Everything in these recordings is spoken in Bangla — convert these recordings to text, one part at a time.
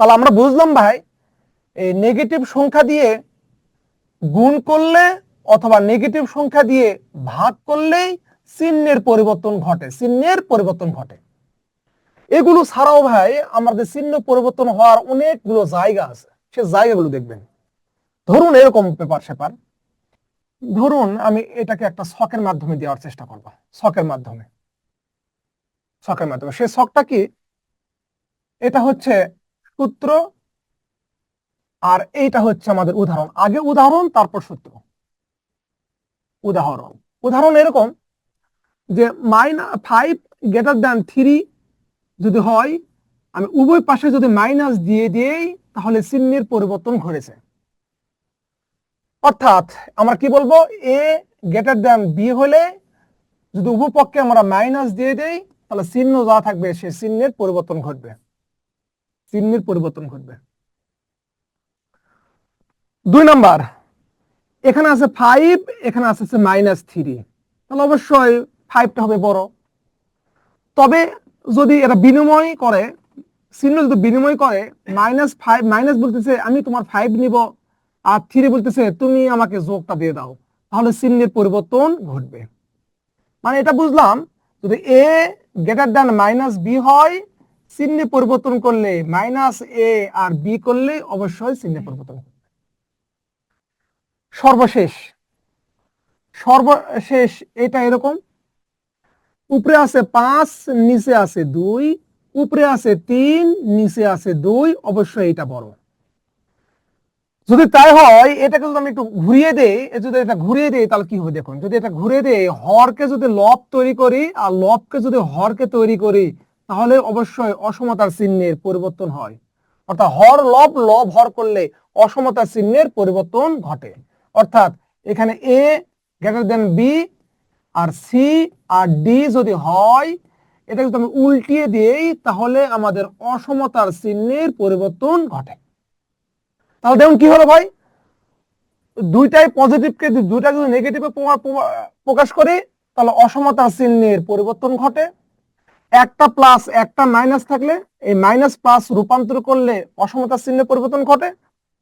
তাহলে আমরা বুঝলাম ভাই, এই নেগেটিভ সংখ্যা দিয়ে গুণ করলে অথবা নেগেটিভ সংখ্যা দিয়ে ভাগ করলেই চিহ্নের পরিবর্তন ঘটে, চিহ্নের পরিবর্তন ঘটে। এগুলো ছাড়াও ভাই আমাদের চিহ্ন পরিবর্তন হওয়ার অনেকগুলো জায়গা আছে, সে জায়গাগুলো দেখবেন। ধরুন এরকম পেপার সেপার ধরুন আমি এটাকে একটা শখের মাধ্যমে দেওয়ার চেষ্টা করব, শখের মাধ্যমে। শখের মাধ্যমে সেই শখটা কি? এটা হচ্ছে সূত্র। আর এইটা হচ্ছে আমাদের উদাহরণ। আগে উদাহরণ, তারপর সূত্র। উদাহরণ। উদাহরণ এরকম যে minus five greater than three যদি হয়, আমি উভয় পাশে যদি মাইনাস দিয়ে দিই, তাহলে চিহ্নের পরিবর্তন ঘটেছে। অর্থাৎ আমরা কি বলব? এ গ্রেটার দ্যান বি হলে যদি উভয় পক্ষে আমরা মাইনাস দিয়ে দেই, তাহলে চিহ্ন যা থাকবে সে চিহ্নের পরিবর্তন ঘটবে। চিহ্নের পরিবর্তন ঘটবে। দুই নাম্বার, এখানে আছে ফাইভ এখানে আছে মাইনাস থ্রি তাহলে অবশ্যই ফাইভটা হবে বড়। তবে যদি এটা বিনিময় করে, চিহ্ন যদি বিনিময় করে মাইনাস ফাইভ মাইনাস বলতেছে, আমি তোমার ফাইভ নিব, আর থ্রি বলতেছে, তুমি আমাকে যোগটা দিয়ে দাও। তাহলে চিহ্নের পরিবর্তন ঘটবে। মানে এটা বুঝলাম, যদি A greater than minus B হয় চিহ্নে পরিবর্তন করলে মাইনাস এ আর বি করলে অবশ্যই চিহ্নে পরিবর্তন সর্বশেষ সর্বশেষ এটা এরকম, উপরে আছে পাঁচ, নিচে আছে দুই, উপরে আছে তিন, নিচে আছে দুই, অবশ্যই এটা বড়। যদি তাই হয়, এটাকে যদি আমি একটু ঘুরিয়ে দেই যদি এটা ঘুরিয়ে দেই, তাহলে কি হবে দেখুন, যদি এটা ঘুরিয়ে দেই, হরকে যদি লব তৈরি করি, আর লবকে যদি হরকে তৈরি করি তাহলে অবশ্যই অসমতার চিহ্নের পরিবর্তন হয়। অর্থাৎ হর লব লব হর করলে অসমতার চিহ্নের পরিবর্তন ঘটে। অর্থাৎ এখানে এ গ্রেটার দেন বি আর সি আর ডি যদি হয় এটা যদি আমি উল্টিয়ে দিই, তাহলে আমাদের অসমতার চিহ্নের পরিবর্তন ঘটে। তাহলে দেখুন কি হলো ভাই? দুইটাই পজিটিভকে দুইটা যদি নেগেটিভে প্রকাশ করি, তাহলে অসমতার চিহ্নের পরিবর্তন ঘটে। একটা প্লাস একটা মাইনাস থাকলে এই মাইনাস প্লাস রূপান্তর করলে অসমতার চিহ্নের পরিবর্তন ঘটে।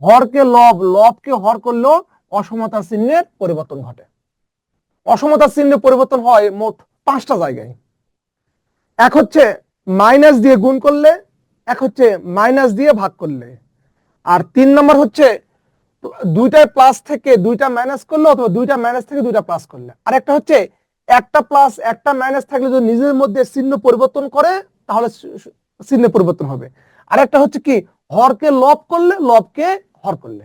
হরকে লব, লবকে হর করলেও অসমতার চিহ্নের পরিবর্তন ঘটে। অসমতার চিহ্নের পরিবর্তন হয় মোট পাঁচটা জায়গায়। এক হচ্ছে মাইনাস দিয়ে গুণ করলে, এক হচ্ছে মাইনাস দিয়ে ভাগ করলে। আর তিন নম্বর হচ্ছে দুইটা প্লাস থেকে দুইটা মাইনাস করলে অথবা দুইটা মাইনাস থেকে দুইটা প্লাস করলে। আর একটা হচ্ছে একটা প্লাস একটা মাইনাস থাকলে যদি নিজের মধ্যে চিহ্ন পরিবর্তন করে, তাহলে চিহ্নে পরিবর্তন হবে। আর একটা হচ্ছে কি, হরকে লব করলে লবকে হর করলে।